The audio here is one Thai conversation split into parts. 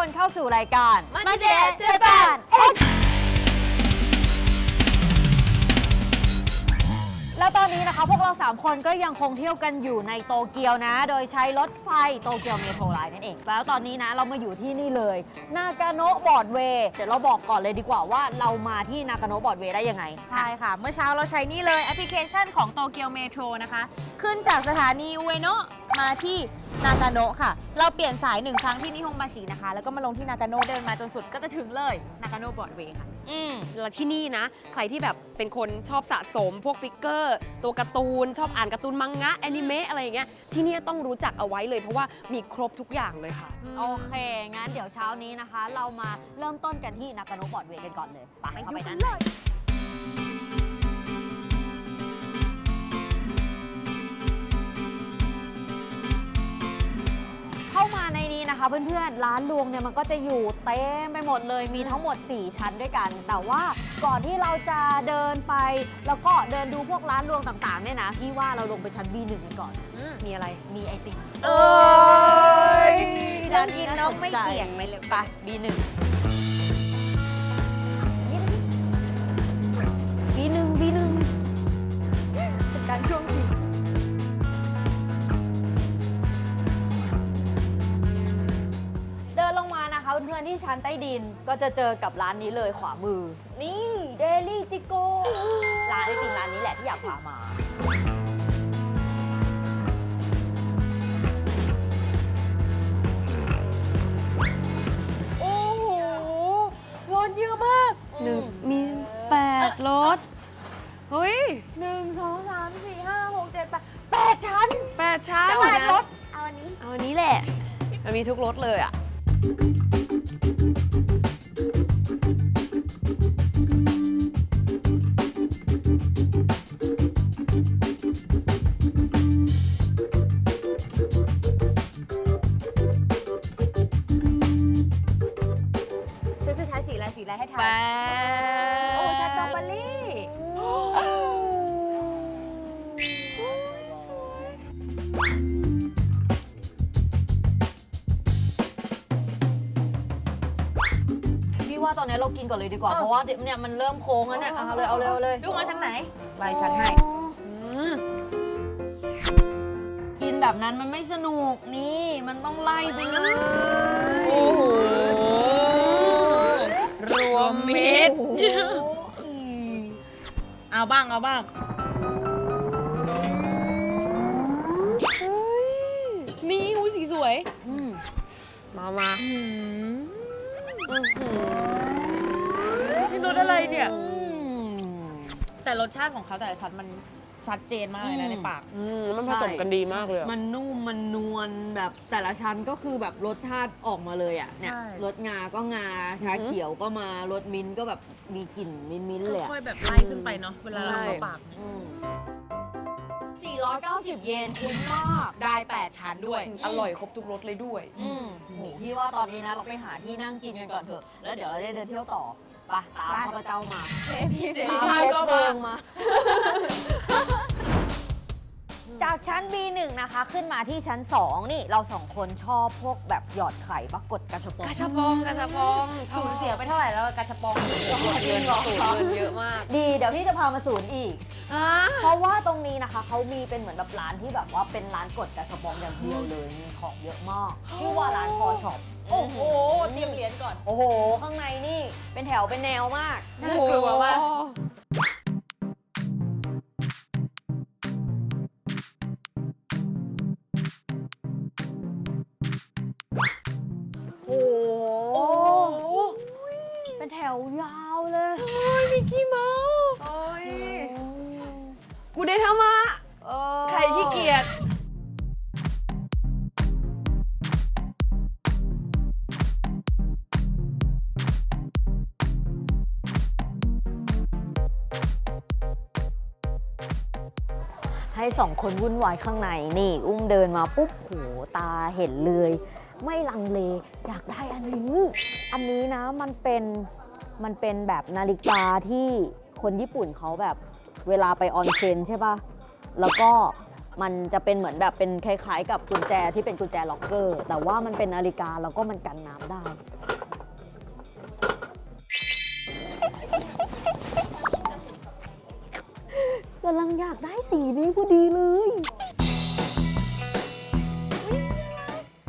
คนเข้าสู่รายการมาเจเจแปน X แล้วตอนนี้นะคะพวกเรา 3 คนก็ยังคงเที่ยวกันอยู่ในโตเกียวนะ โดยใช้รถไฟโตเกียวเมโทรไลน์นั่นเอง แล้วตอนนี้นะเรามาอยู่ที่นี่เลยนากาโนะบอร์ดเวย์เดี๋ยวเราบอกก่อนเลยดีกว่าว่าเรามาที่นากาโนะบอร์ดเวย์ได้ยังไง ใช่ค่ะ เมื่อเช้าเราใช้นี่เลยแอปพลิเคชันของโตเกียวเมโทรนะคะ ขึ้นจากสถานีอุเอโนะมาที่นากาโนะค่ะ เราเปลี่ยนสายหนึ่งครั้งที่นิฮงบาชินะคะ แล้วก็มาลงที่นากาโนะเดินมาจนสุดก็จะถึงเลยนากาโนะบอร์ดเวย์ค่ะ อืมแล้วที่นี่นะ ใครที่แบบเป็นคนชอบสะสมพวกฟิกเกอร์ ตัวการ์ตูน ชอบอ่านการ์ตูนมังงะแอนิเมะอะไรอย่างเงี้ยที่นี่ต้องรู้จักเอาไว้เลยเพราะว่ามีครบทุกอย่างเลยค่ะ โอเค งั้นเดี๋ยวเช้านี้นะคะ เรามาเริ่มต้นกันที่นากาโนะบอร์ดเวย์กันก่อนเลยไปเข้าไปด้านใน นนี้นะคะเพื่อนๆร้านรวงเนี่ยมันก็จะอยู่เต็มไปหมดเลยมีทั้งหมด 4 ชั้นด้วยกัน แต่ว่าก่อนที่เราจะเดินไป แล้วก็เดินดูพวกร้านรวงต่างๆเนี่ยนะพี่ว่าเราลงไปชั้น B1 กันก่อน มีอะไรมีไอติมเอ้ยร้านนี้เรื่องกินน่าเนอะสนไม่ใจเกี่ยงไม่เลยไป B1 B1 ชั้นใต้ดินก็จะเจอกับร้านนี้เลยขวามือ นี่เดลี่จิโกร้านไอติมร้านนี้แหละที่อยากพามา โอ้โหรถเยอะมากหนึ่งมีแปดรถเฮ้ยหนึ่งสองสามสี่ห้าหกเจ็ดแปดแปดชั้นแปดชั้นแปดรถเอาอันนี้ เอาอันนี้แหละ มันมีทุกรถเลยอะ Thank you. นนี้เรากินก่อนเลยดีกว่า เพราะว่าเนี่ยมันเริ่มโค้งแล้วเนี่ยเอาเลยเอาเลยเอาเลยลูกมาชั้นไหนไล่ชั้นให้อืมกินแบบนั้นมันไม่สนุกนี่มันต้องไล่ไปเลยโอ้โหรวมมิตร เอาบ้างเอาบ้าง แต่รสชาติของเขาแต่ละชั้นมันชัดเจนมากเลยนะในปาก อืมมันผสมกันดีมากเลยอะ มันนุ่มมันนวลแบบแต่ละชั้นก็คือแบบรสชาติออกมาเลยอะเนี่ยใช่ รสงาก็งาชาเขียวก็มารสมิ้นท์ก็แบบมีกลิ่นมิ้นท์ๆเลยอะค่อยๆแบบไล่ขึ้นไปเนาะเวลาเราเข้าปาก อืม490 90เยนคุ้มมากได้ 8 ชั้นด้วยอร่อยครบทุกรสเลยด้วย อืมโหพี่ว่าตอนนี้นะเราไปหาที่นั่งกินกันก่อนเถอะ แล้วเดี๋ยวเราจะเดินเที่ยวต่อ ไปตามข้าพเจ้ามาพี่เจตามพาเชฟก็เพิมางมา จากชั้น B1 นะคะ ขึ้นมาที่ชั้น 2 นี่เราสองคนชอบพวกแบบหยอดไข่ปรากฏกระชบปองกระชับปองกระชับปองสูญเสียไปเท่าไหร่แล้วกระชับปองเงินสูญเงินเยอะมากดีเดี๋ยวพี่จะพามาศูนย์อีกอ่าเพราะว่าตรงนี้นะคะเขามีเป็นเหมือนแบบร้านที่แบบว่าเป็นร้านกดกระชบปองอย่างเดียวเลยมีของเยอะมาก ชื่อว่าร้านพอช็อปโอ้โหเตรียมเหรียญก่อน โอ้โห ข้างในนี่เป็นแถวเป็นแนวมากน่ากลัวมาก สองคนวุ่นวายข้างใน นี่ อุ้มเดินมาปุ๊บโหตาเห็นเลย ไม่ลังเลอยากได้อันนี้ อันนี้นะมันเป็นมันเป็นแบบนาฬิกาที่คนญี่ปุ่นเขาแบบเวลาไปออนเซ็นใช่ปะแล้วก็มันจะเป็นเหมือนแบบเป็นคล้ายๆ กับกุญแจที่เป็นกุญแจล็อกเกอร์ แต่ว่ามันเป็นนาฬิกาแล้วก็มันกันน้ำได้ากได้สีนี้พอดีเลย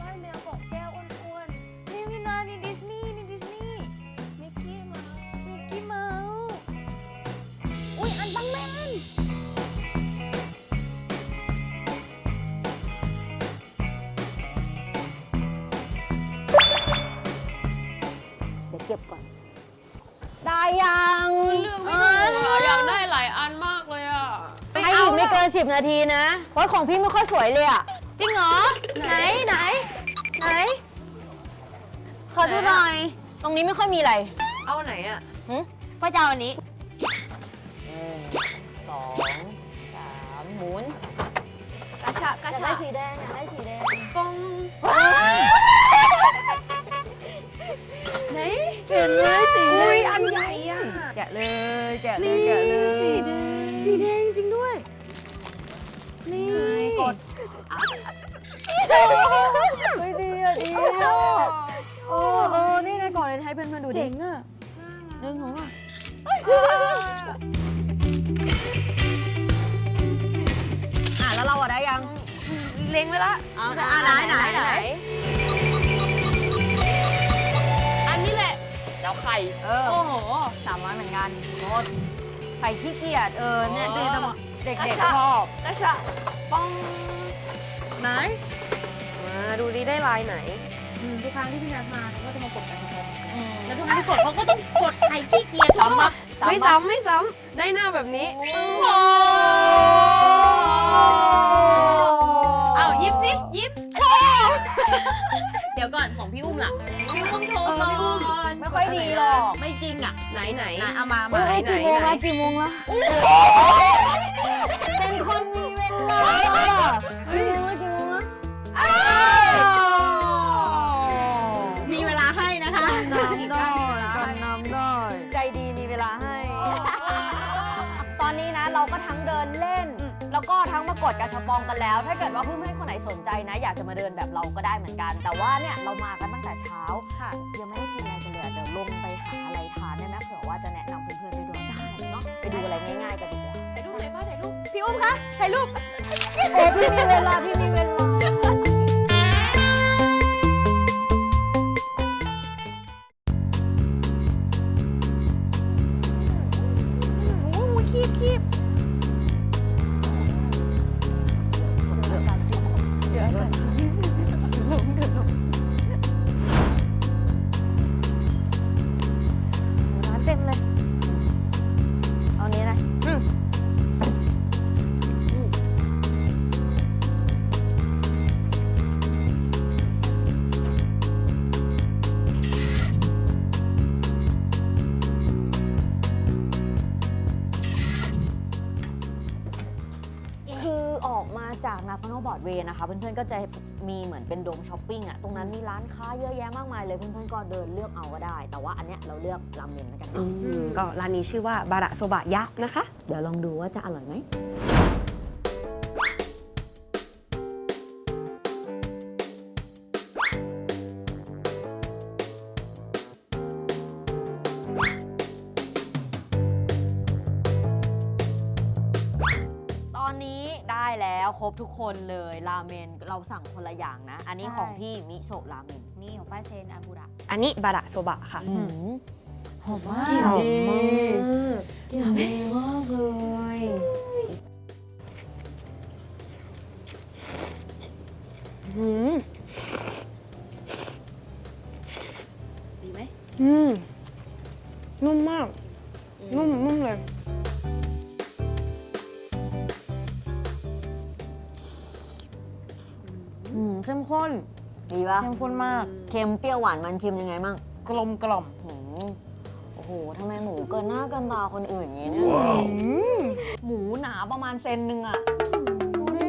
บ้านแมวเกาะแก้วอ้วนๆนี่พี่นานี่ดิสนีย์นี่ดิสนีย์มิกกี้เมาส์มิกกี้เมาส์อุ้ยอันบังแมนเดี๋ยวเก็บก่อน ได้ยังเรื่องไม่ถูกอะอยากได้หลายอันม เกิน 10 นาทีนะเพราะของพี่ไม่ค่อยสวยเลยอะจริงเหรอ ไหนไหน ไหน ขอดูหน่อย ตรงนี้ไม่ค่อยมีอะไรเอาไหนอะหึพ่อจะเอาอันนี้หนึ่งสองสามหมุนกระชะกระอยากชะได้สีแดงอยากได้สีแดงปองไหนเห็นไหมสีอุ้ยอันใหญ่อะแกะเลยแกะเลยแกะเลย นี่กดไม่ดีอะดีอะโอ้เออนี่ไงก่อนเลยให้เพื่อนๆดูดิเจ๋งอะหนึ่งของอะอะแล้วเราอะได้ยังเล็งไว้ละเอาอะไหนไหนไหนอันนี้แหละเจ้าไข่เออโอ้โหสามร้อยเหมือนกันโคตรไข่ขี้เกียจเออเนี่ยอ๋อเด็กๆ เด็กกระๆชะชอบกระชะปองไหนมาดูดิได้ลายไหนทุกครั้งที่พี่นัทมาเขาก็จะมากดกันทุกอืมแล้วทุกครั้งที่กดเขาก็ต้องกดใครขี้เกียจซ้ำมาไม่ซ้ำมาซ้ำไม่ซ้ำได้หน้าแบบนี้เอายิบสิยิบเดี๋ยวก่อนของพี่อุ้มล่ะพี่อุ้มโชว์ก่อนไม่ค่อยดีหรอกไม่จริงอะไหนไหนไหนเอามาเฮ้มายกี่โมงไหนละกี่โมงละ แล้ว ถ้าเกิดว่าเพื่อนๆคนไหนสนใจนะ อยากจะมาเดินแบบเราก็ได้เหมือนกัน แต่ว่าเนี่ยเรามากันตั้งแต่เช้า ค่ะ ยังไม่ได้กินอะไรกันเลยอะเดี๋ยวลงไปหาอะไรทานได้ไหมเผื่อว่าจะแนะนำเพื่อนๆไปด้วยได้เนาะไปดูอะไรง่ายๆกันดีกว่าถ่ายรูปไหนป้าถ่ายรูปพี่อุ้มคะถ่ายรูปโอ้พี่มีเวลาพี่มีเว นาคาโนบอร์ดเวย์นะคะ เพื่อนๆก็จะมีเหมือนเป็นโดมช้อปปิ้งอะตรงนั้นมีร้านค้าเยอะแยะมากมายเลยเพื่อนๆก็เดินเลือกเอาก็ได้ แต่ว่าอันเนี้ยเราเลือกราเมนแล้วกันเนาะก็ร้านนี้ชื่อว่าบาระโซบะยะนะคะ เดี๋ยวลองดูว่าจะอร่อยไหม แล้วครบทุกคนเลยราเมนเราสั่งคนละอย่างนะ อันนี้ใช่ ของพี่มิโซะราเมนนี่ของป้าเซนอาบุระ อันนี้บาระโซบะค่ะหอมมาก กลิ่นดีกลิ่นดีมากเลยอืมดีไหมอืมะเข้มข้นมาก เค็มเปรี้ยวหวานมันเค็มยังไงมั่งกลมกล่อมหืมโอ้โหทำไมหมูเกินหน้าเกินตาคนอื่นอย่างนี้เนี่ยหมูหนาประมาณเซนหนึ่งอะดูดิ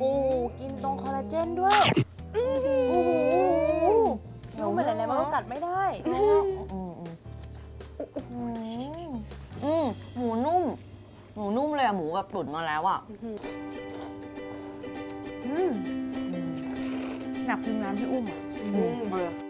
โอ้กินตรงคอลลาเจนด้วยโอ้โหนุ่มไปไหนๆมันก็กัดไม่ได้อืมอืมอืมอืมหมูนุ่ม หมูนุ่มเลยอะ หมูแบบตุ๋นมาแล้วอะอืมหนักพิมน้ำพี่อุ้มอะอืม เอาเลยเอ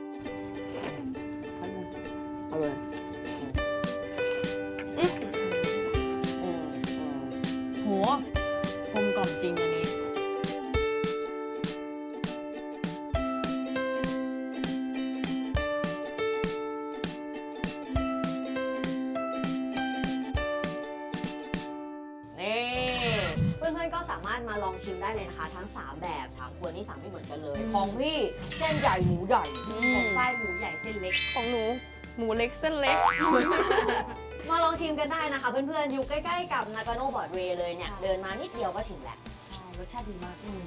อนๆก็สามารถมาลองชิมได้เลยนะคะ ทั้ง 3 แบบ3คนนี่สั่งไม่เหมือนกันเลย ของพี่เส้นใหญ่หมูใหญ่ของฝ้ายหมูใหญ่เส้นเล็ก ของหนูหมูเล็กเส้นเล็ก มาลองชิมกันได้นะคะ เพื่อนๆอยู่ใกล้ๆกับนากาโนบอร์ดเวย์เลยเนี่ยเดินมานิดเดียวก็ถึงแล้วรสชาติดีมากอืม